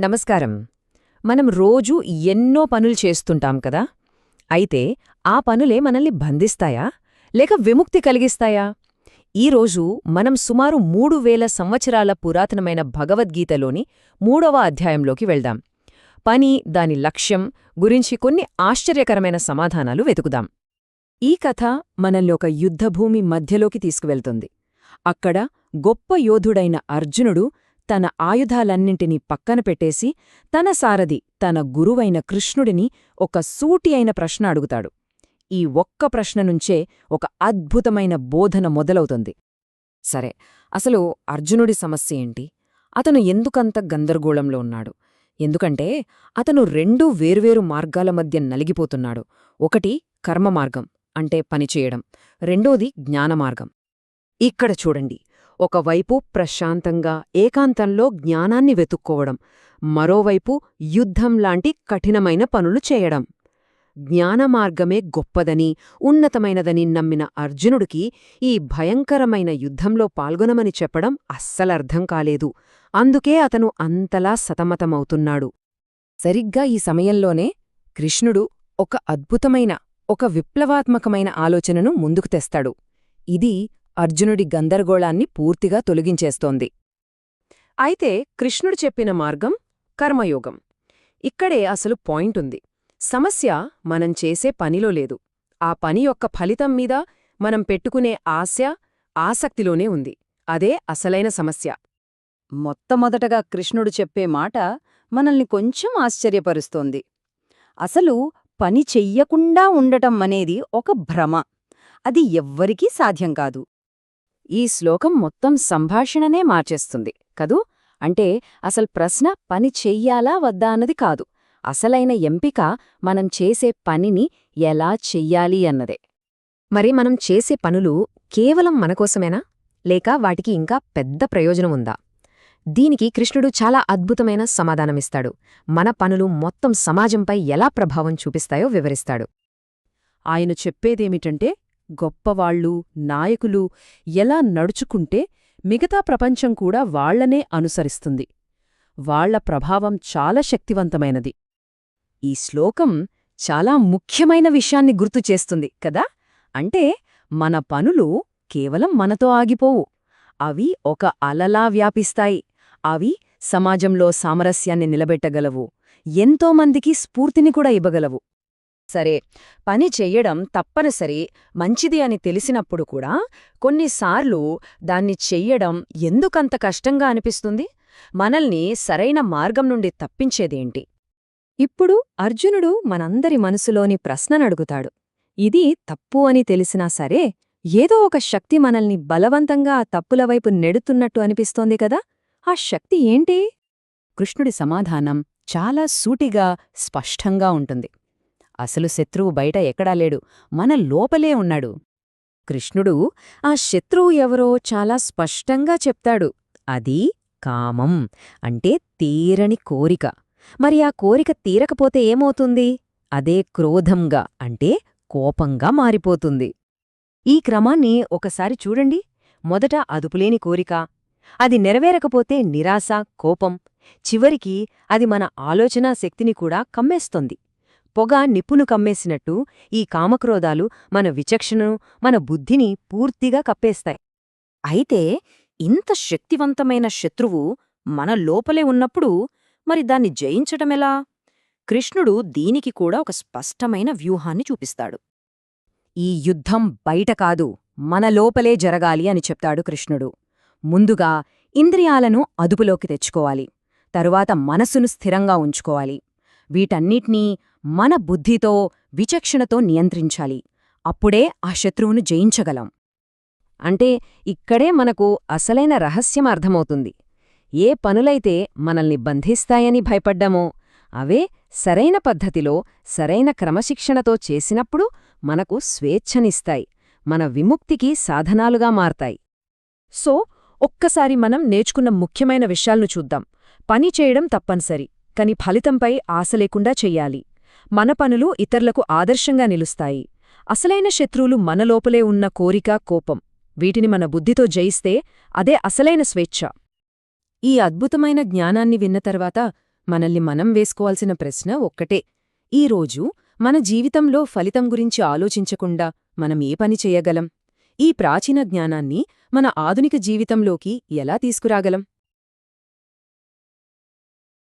నమస్కారం. మనం రోజూ ఎన్నో పనులు చేస్తుంటాం కదా? అయితే ఆ పనులే మనల్ని బంధిస్తాయా? లేక విముక్తి కలిగిస్తాయా? ఈరోజు మనం సుమారు మూడు వేల సంవత్సరాల పురాతనమైన భగవద్గీతలోని మూడవ అధ్యాయంలోకి వెళ్దాం. పని దాని లక్ష్యం గురించి కొన్ని ఆశ్చర్యకరమైన సమాధానాలు వెతుకుదాం. ఈ కథ మనల్ని ఒక యుద్ధభూమి మధ్యలోకి తీసుకువెళ్తుంది. అక్కడ గొప్ప యోధుడైన అర్జునుడు తన ఆయుధాలన్నింటినీ పక్కన పెట్టేసి తన సారథి తన గురువైన కృష్ణుడిని ఒక సూటి అయిన ప్రశ్న అడుగుతాడు. ఈ ఒక్క ప్రశ్న నుంచే ఒక అద్భుతమైన బోధన మొదలవుతుంది. సరే అసలు అర్జునుడి సమస్య ఏంటి? అతను ఎందుకంత గందరగోళంలో ఉన్నాడు? ఎందుకంటే అతను రెండూ వేర్వేరు మార్గాల మధ్య నలిగిపోతున్నాడు. ఒకటి కర్మమార్గం అంటే పనిచేయడం రెండోది జ్ఞానమార్గం. ఇక్కడ చూడండి. ఒకవైపు ప్రశాంతంగా ఏకాంతంలో జ్ఞానాన్ని వెతుక్కోవడం మరోవైపు యుద్ధంలాంటి కఠినమైన పనులు చేయడం. జ్ఞానమార్గమే గొప్పదని ఉన్నతమైనదని నమ్మిన అర్జునుడికి ఈ భయంకరమైన యుద్ధంలో పాల్గొనమని చెప్పడం అస్సలర్థం కాలేదు. అందుకే అతను అంతలా సతమతమవుతున్నాడు. సరిగ్గా ఈ సమయంలోనే కృష్ణుడు ఒక అద్భుతమైన ఒక విప్లవాత్మకమైన ఆలోచనను ముందుకు తెస్తాడు. ఇది అర్జునుడి గందరగోళాన్ని పూర్తిగా తొలగించేస్తోంది. అయితే కృష్ణుడు చెప్పిన మార్గం కర్మయోగం. ఇక్కడే అసలు పాయింటుంది సమస్య మనం చేసే పనిలో లేదు. ఆ పని యొక్క ఫలితం మీద మనం పెట్టుకునే ఆశ ఆసక్తిలోనే ఉంది. అదే అసలైన సమస్య. మొట్టమొదటగా కృష్ణుడు చెప్పే మాట మనల్ని కొంచెం ఆశ్చర్యపరుస్తోంది. అసలు పని చెయ్యకుండా ఉండటం అనేది ఒక భ్రమ. అది ఎవ్వరికీ సాధ్యం కాదు. ఈ శ్లోకం మొత్తం సంభాషణనే మార్చేస్తుంది కదూ? అంటే అసలు ప్రశ్న పని చెయ్యాలా వద్దా అన్నది కాదు. అసలైన ఎంపిక మనం చేసే పనిని ఎలా చెయ్యాలి అన్నదే. మరి మనం చేసే పనులు కేవలం మనకోసమేనా లేక వాటికి ఇంకా పెద్ద ప్రయోజనం ఉందా? దీనికి కృష్ణుడు చాలా అద్భుతమైన సమాధానమిస్తాడు. మన పనులు మొత్తం సమాజంపై ఎలా ప్రభావం చూపిస్తాయో వివరిస్తాడు. ఆయన చెప్పేదేమిటంటే గొప్పవాళ్ళు నాయకులు ఎలా నడుచుకుంటే మిగతా ప్రపంచం కూడా వాళ్ళనే అనుసరిస్తుంది. వాళ్ళ ప్రభావం చాలా శక్తివంతమైనది. ఈ శ్లోకం చాలా ముఖ్యమైన విషయాన్ని గుర్తు చేస్తుంది కదా? అంటే మన పనులు కేవలం మనతో ఆగిపోవు. అవి ఒక అలలా వ్యాపిస్తాయి. అవి సమాజంలో సామరస్యాన్ని నిలబెట్టగలవు. ఎంతోమందికి స్ఫూర్తిని కూడా ఇవ్వగలవు. సరే పని చెయ్యడం తప్పనిసరి మంచిది అని తెలిసినప్పుడు కూడా కొన్నిసార్లు దాన్ని చెయ్యడం ఎందుకంత కష్టంగా అనిపిస్తుంది? మనల్ని సరైన మార్గం నుండి తప్పించేదేంటి? ఇప్పుడు అర్జునుడు మనందరి మనసులోని ప్రశ్ననడుగుతాడు ఇది తప్పు అని తెలిసినా సరే ఏదో ఒక శక్తి మనల్ని బలవంతంగా ఆ తప్పులవైపు నెడుతున్నట్టు అనిపిస్తోంది కదా? ఆ శక్తి ఏంటి? కృష్ణుడి సమాధానం చాలా సూటిగా స్పష్టంగా ఉంటుంది. అసలు శత్రువు బయట ఎక్కడా లేడు. మన లోపలే ఉన్నాడు. కృష్ణుడు ఆ శత్రువు ఎవరో చాలా స్పష్టంగా చెప్తాడు. అది కామం అంటే తీరని కోరిక. మరి ఆ కోరిక తీరకపోతే ఏమవుతుంది? అదే క్రోధంగా అంటే కోపంగా మారిపోతుంది. ఈ క్రమాన్ని ఒకసారి చూడండి. మొదట అదుపులేని కోరిక. అది నెరవేరకపోతే నిరాశ కోపం. చివరికి అది మన ఆలోచనా శక్తిని కూడా కమ్మేస్తోంది. పొగ నిప్పును కమ్మేసినట్టు ఈ కామక్రోధాలు మన విచక్షణను మన బుద్ధిని పూర్తిగా కప్పేస్తాయి. అయితే ఇంత శక్తివంతమైన శత్రువు మన లోపలే ఉన్నప్పుడు మరి దాన్ని జయించటమెలా? కృష్ణుడు దీనికి కూడా ఒక స్పష్టమైన వ్యూహాన్ని చూపిస్తాడు. ఈ యుద్ధం బయట కాదు మన లోపలే జరగాలి అని చెప్తాడు కృష్ణుడు. ముందుగా ఇంద్రియాలను అదుపులోకి తెచ్చుకోవాలి తరువాత మనసును స్థిరంగా ఉంచుకోవాలి. వీటన్నిటినీ మన బుద్ధితో విచక్షణతో నియంత్రించాలి. అప్పుడే ఆ శత్రువును జయించగలం. అంటే ఇక్కడే మనకు అసలైన రహస్యం అర్థమవుతుంది. ఏ పనులైతే మనల్ని బంధిస్తాయని భయపడ్డామో అవే సరైన పద్ధతిలో సరైన క్రమశిక్షణతో చేసినప్పుడు మనకు స్వేచ్ఛనిస్తాయి. మన విముక్తికి సాధనాలుగా మారతాయి. సో ఒక్కసారి మనం నేర్చుకున్న ముఖ్యమైన విషయాలను చూద్దాం. పని చేయడం తప్పనిసరి కాని ఫలితంపై ఆశ లేకుండా చెయ్యాలి. మన పనులు ఇతరులకు ఆదర్శంగా నిలుస్తాయి. అసలైన శత్రువులు మనలోపలే ఉన్న కోరిక కోపం వీటిని మన బుద్ధితో జయిస్తే అదే అసలైన స్వేచ్ఛ. ఈ అద్భుతమైన జ్ఞానాన్ని విన్న తర్వాత మనల్ని మనం వేసుకోవాల్సిన ప్రశ్న ఒక్కటే. ఈరోజు మన జీవితంలో ఫలితం గురించి ఆలోచించకుండా మనం ఏ పని చేయగలం? ఈ ప్రాచీన జ్ఞానాన్ని మన ఆధునిక జీవితంలోకి ఎలా తీసుకురాగలం?